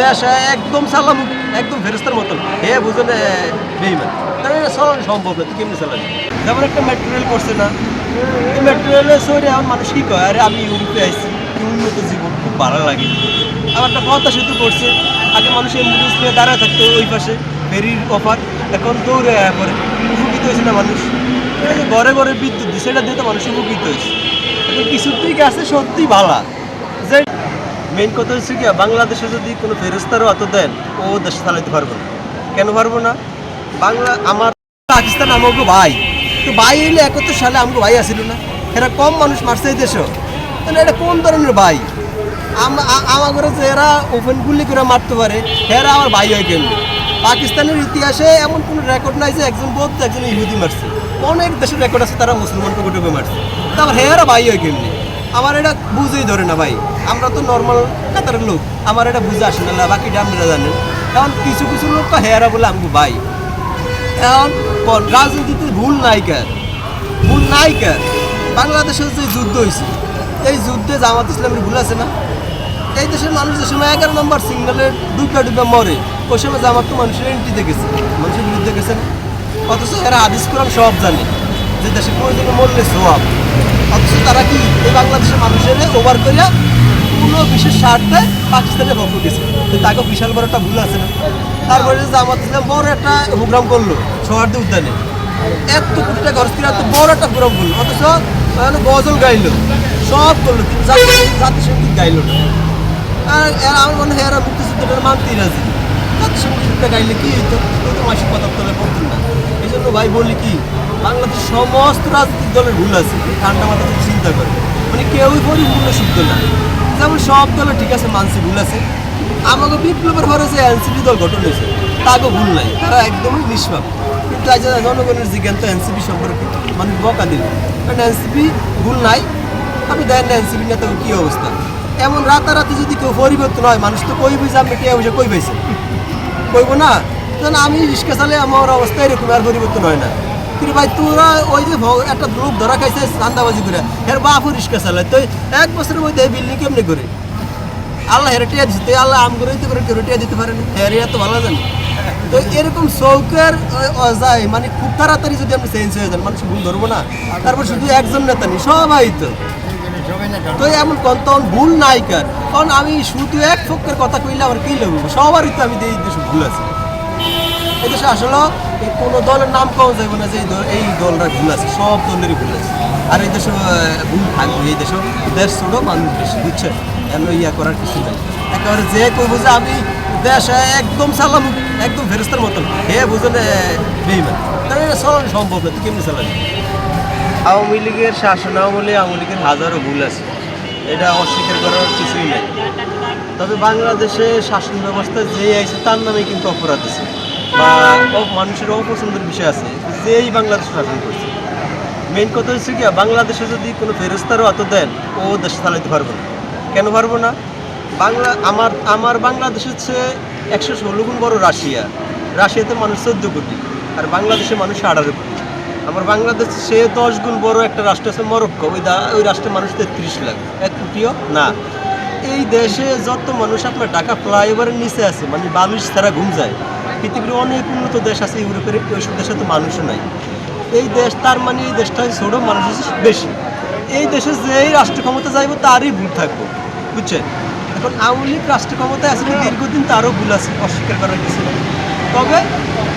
দেশ একদম সালাম, একদম ফেরস্তার মতন। হে বুঝেন বেইমান তাহলে এটা চালানো সম্ভব না কেমনি চালাবি? যেমন একটা মেট্রো রেল করছে না, এই মেট্রো রেলে সরে এখন মানুষ কি কয়? আরে আমি ইউরোপে আইছি উন্নত জীবন, খুব ভালো লাগে। আবার একটা পদ্মা সেতু করছে, আগে মানুষ অ্যাম্বুলেন্স নিয়ে দাঁড়ায় থাকতো ওই পাশে, ফেরির অফার, এখন দৌড়ে আয়া করে উপকৃত হয়েছে না মানুষ? ঘরে ঘরে বিদ্যুৎ দিচ্ছে সেটা দিয়ে তো মানুষ উপকৃত হয়েছে। এখন কিছুর দিকে আছে সত্যি ভালা। মেইন কথা হচ্ছে কি বাংলাদেশে যদি কোনো ফেরস্তারও অত দেন, ও দেশ চালাইতে পারব না। কেন পারব না? বাংলা, আমার পাকিস্তান আমাকে ভাই। তো ভাই এলে একাত্তর সালে আমাকে ভাই আসিল না। এরা কম মানুষ মারছে এই দেশও তাহলে এটা কোন ধরনের ভাই? আম- আমার যে এরা ওপেন গুলি করে মারতে পারে, এরা আমার ভাই হয়ে গেল। পাকিস্তানের ইতিহাসে এমন কোনো রেকর্ড নাই যে একজন বৌদ্ধ, একজন ইহুদি মারছে। অনেক দেশের রেকর্ড আছে তারা মুসলমানকে গোটে মারছে। তারপর হেরা ভাই হয়ে কেমনি আমার এটা বুঝেই ধরে না ভাই। আমরা তো নর্মাল কাতারের লোক। আমার এটা বুঝে আসে না বাকিটা আপনারা জানেন। কারণ কিছু কিছু লোক তো হেয়ারা বলে আমাকে ভাই। এখন রাজনীতিতে ভুল নাই কার ভুল নাই কার বাংলাদেশের যে যুদ্ধ হয়েছে এই যুদ্ধে জামাত ইসলামের ভুল আছে না? এই দেশের মানুষ যে সময় এগারো নম্বর সিগন্যালের ডুবে ডুবে মরে, ওই সময় জামাত তো মানুষের এন্ট্রিতে গেছে। মানুষের বিরুদ্ধে গেছে না। অথচ এরা হাদিস কোরআন সব জানে। যে দেশে কোনো দিকে মরলে সোয়াব। অথচ তারা কি এই বাংলাদেশের মানুষের ওভার করিয়া কোনো বিশেষ স্বার্থে পাকিস্তানের পক্ষ গেছে তো তাকে বিশাল বড় একটা ভুল আছে না? তারপরে যে জামাত ইসলাম বড় একটা প্রোগ্রাম করল সৌহার্দ্য উদ্যানে। এত কোটি টাকা খরচ করে এত বড় একটা প্রোগ্রাম করল। অথচ ওখানে গজল গাইলো, সব করল জাতিসংগীত গাইলো না। আমার মনে হয় এরা মুক্তিযুদ্ধটা মানতেই রাজি। জাতিসংগীতটা গাইলে কি হইতো মাসিক তলে পড়তেন না? এই জন্য ভাই বলি কি বাংলাদেশ সমস্ত রাজনৈতিক দলের ভুল আছে। ঠান্ডা মাথা চিন্তা করে। মানে কেউই পরিপূর্ণ শুদ্ধ না। যেমন সব দলের ঠিক আছে মানসি ভুল আছে। আমাকে বিপ্লবের পরে যে এনসিপি দল গঠন হয়েছে, তাকে ভুল নাই। তারা একদমই নিষ্পাপ। কিন্তু আজ জনগণের জিজ্ঞান তো এনসিপি সম্পর্কে মানুষ বকা দিল। কারণ এনসিপি ভুল নাই। আপনি দেখেন না এনসিপি নেতা কি অবস্থা। এমন রাতারাতি যদি কেউ পরিবর্তন হয়, মানুষ তো কইবে যে আপনি কে বসে কই পাইছে। কইব না? তখন আমি রিক্সা চালে আমার অবস্থা এরকম আর পরিবর্তন হয় না। তোরা ওই যে একটা লোক ধরা খাইছে চান্দাবাজি করে। রিক্সা চালায় তো এক বছরের মধ্যে বিল্ডিং কেমনি করে? আল্লাহ আল্লাহ করে দিতে পারে কেউ টিয়া দিতে পারে না হেরে এত ভালো জানি। তো এরকম চৌকের অজায় মানে খুব তাড়াতাড়ি যদি আপনি চেঞ্জ হয়ে যান, মানুষ ভুল ধরবো না। তারপর শুধু একজন নেতা নেই, সবাই তো। তো এমন তখন ভুল নাই কার। কারণ আমি শুধু এক পক্ষের কথা কইলে আমার কি লাগবে সবারই তো আমি এই দেশে ভুল আছে। এই দেশে আসলে এই কোনো দলের নাম কম যাবে না যে এই দল এই দলটা ভুল আছে, সব দলেরই ভুল আছে। আর এই দেশে ভুল থাকবে, এই দেশে দেশ ছোট, মানুষ বেশি, বুঝছে? এমন ইয়া করার কিছু নাই। একেবারে যে কইবো যে আমি দেশ একদম সালাম, একদম ফেরস্তার মতন। হে বুঝেন বেইমান তাহলে চালানো সম্ভব না, কেমনি চালাবি? আওয়ামী লীগের শাসন আমলে আওয়ামী লীগের হাজারো ভুল আছে। এটা অস্বীকার করার কিছুই নাই। তবে বাংলাদেশে শাসন ব্যবস্থা যে আছে তার নামে কিন্তু অপরাধ আছে। বা মানুষের অপছন্দের বিষয় আছে, যেই বাংলাদেশ শাসন করছে। মেইন কথা হচ্ছে কি, বাংলাদেশে যদি কোনো ফেরস্তারও অত দেন, ও দেশ চালাইতে পারব না। কেন পারব না? বাংলা আমার আমার বাংলাদেশ হচ্ছে একশো ষোলো গুণ বড় রাশিয়া। রাশিয়াতে মানুষ চোদ্দ কোটি, আর বাংলাদেশে মানুষ আঠারো কোটি। আমার বাংলাদেশ সে দশ গুণ বড় একটা রাষ্ট্র আছে মরক্কো, ওই ওই রাষ্ট্রের মানুষ তেত্রিশ লাখ। এক কোটিও না। এই দেশে যত মানুষ আপনার ঢাকা ফ্লাইওভারের নিচে আছে মানে বালুশ ছাড়া ঘুম যায় পৃথিবীর অনেক উন্নত দেশ আছে ইউরোপের, ওইসব দেশে তো মানুষও নাই। এই দেশ, তার মানে এই দেশটা ছোট মানুষ বেশি। এই দেশে যেই রাষ্ট্র ক্ষমতা যাইব, তারই ভুল থাকব, বুঝছেন? এখন আওয়ামী লীগ রাষ্ট্র ক্ষমতায় কিন্তু দীর্ঘদিন তারও ভুল আছে, অস্বীকার করার কিছু নেই। তবে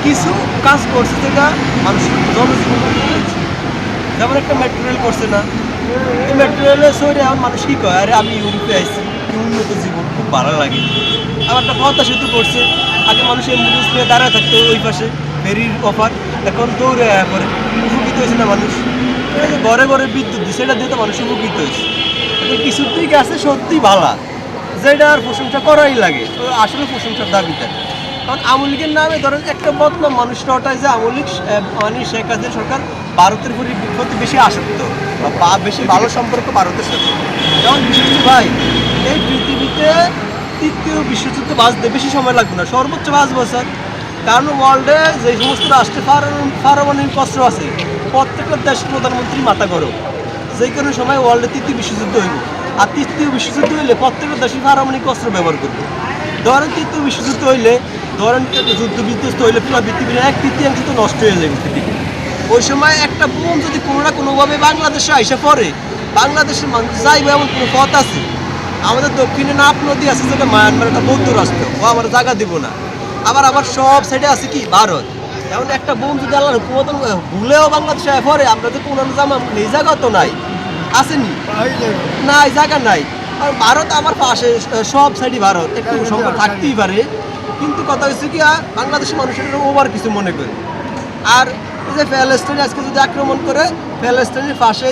কিছু কাজ করছে যেটা মানুষের জনজীবন যেমন একটা মেট্রো রেল করছে না এই মেট্রো রেলে সরে এখন মানুষ কি কয়? আরে আমি ইউরোপে আইছি। কি উন্নত জীবন, খুব ভালো লাগে। আবার একটা পদ্মা সেতু করছে। আগে মানুষ অ্যাম্বুলেন্স নিয়ে দাঁড়ায় থাকতো ওই পাশে, ফেরির অফার। এখন দৌড়ে করে উপকৃত হয়েছে না মানুষ? ঘরে ঘরে বিদ্যুৎ দিচ্ছে সেটা দিয়ে তো মানুষ উপকৃত হয়েছে। এখন কিছুর দিকে আছে সত্যিই ভালা। যেটা আর প্রশংসা করাই লাগে। আসলে প্রশংসার দাবিদার কারণ আওয়ামী লীগের নামে ধরেন একটা বদনাম মানুষটা ওটাই যে আওয়ামী লীগ মানে শেখ হাসিনা সরকার ভারতের প্রতি বেশি আসক্ত। বা বেশি ভালো সম্পর্ক ভারতের সাথে। যেমন করে ভাই, এই পৃথিবীতে তৃতীয় বিশ্বযুদ্ধ বাঁচতে বেশি সময় লাগবে না, সর্বোচ্চ পাঁচ বছর। কারণ ওয়ার্ল্ডে যে সমস্ত রাষ্ট্রে পার- পারমাণবিক অস্ত্র আছে, প্রত্যেকটা দেশের প্রধানমন্ত্রী মাথা গরম। যে কোনো সময় ওয়ার্ল্ডে তৃতীয় বিশ্বযুদ্ধ হইব। আর তৃতীয় বিশ্বযুদ্ধ হইলে প্রত্যেকটা দেশই পারমাণবিক অস্ত্র ব্যবহার করবে। ধরেন তৃতীয় বিশ্বযুদ্ধ হইলে, ধরেন যুদ্ধ বিধ্বস্ত হইলে পুরো পৃথিবীর এক তৃতীয়াংশ তো নষ্ট হয়ে যাবে পৃথিবী ওই সময় একটা বোম যদি কোনো না কোনোভাবে বাংলাদেশে আইসা পড়ে বাংলাদেশের মানুষ যাইবে এমন কোনো পথ আছে? আমাদের দক্ষিণে নাপ নদী আছে যেটা মায়ানমার একটা বৌদ্ধ রাষ্ট্র ও আমার জায়গা দিব না। আবার আমার সব সাইডে আছে কি? ভারত। এমন একটা বোম যদি আল্লাহ হুকুমত ভুলেও বাংলাদেশে পরে আমরা তো কোনো জামা এই জায়গা তো নাই। আসেনি? নাই জায়গা নাই। আর ভারত আমার পাশে সব সাইডই ভারত। একটু সংখ্যা থাকতেই পারে। কিন্তু কথা হচ্ছে কি বাংলাদেশের মানুষের ওভার কিছু মনে করে। আর এই যে প্যালেস্টাইন আজকে যদি আক্রমণ করে প্যালেস্টাইনের পাশে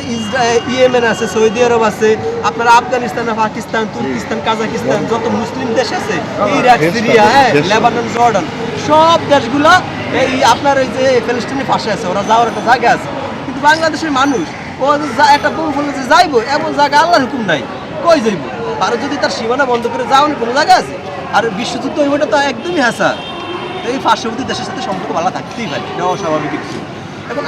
ইয়েমেন আছে সৌদি আরব আছে আপনার আফগানিস্তান পাকিস্তান তুর্কিস্তান কাজাকিস্তান যত মুসলিম দেশ আছে ইরাক সিরিয়া হ্যাঁ লেবানন জর্ডান সব দেশগুলো এই আপনার এই যে প্যালেস্টাইনের পাশে আছে ওরা যাওয়ার একটা জায়গা আছে। কিন্তু বাংলাদেশের মানুষ ও একটা বোম ফেলে যে যাইবো এমন জায়গা আল্লাহর হুকুম নাই কই যাইব? আর যদি তার সীমানা বন্ধ করে যাওয়ার কোনো জায়গা আছে? আর বিশ্বযুদ্ধ ওইটা তো একদমই হাসা এই পার্শ্ববর্তী দেশের সাথে সম্পর্ক ভালো থাকতেই পারে এটা অস্বাভাবিক কিছু। এখন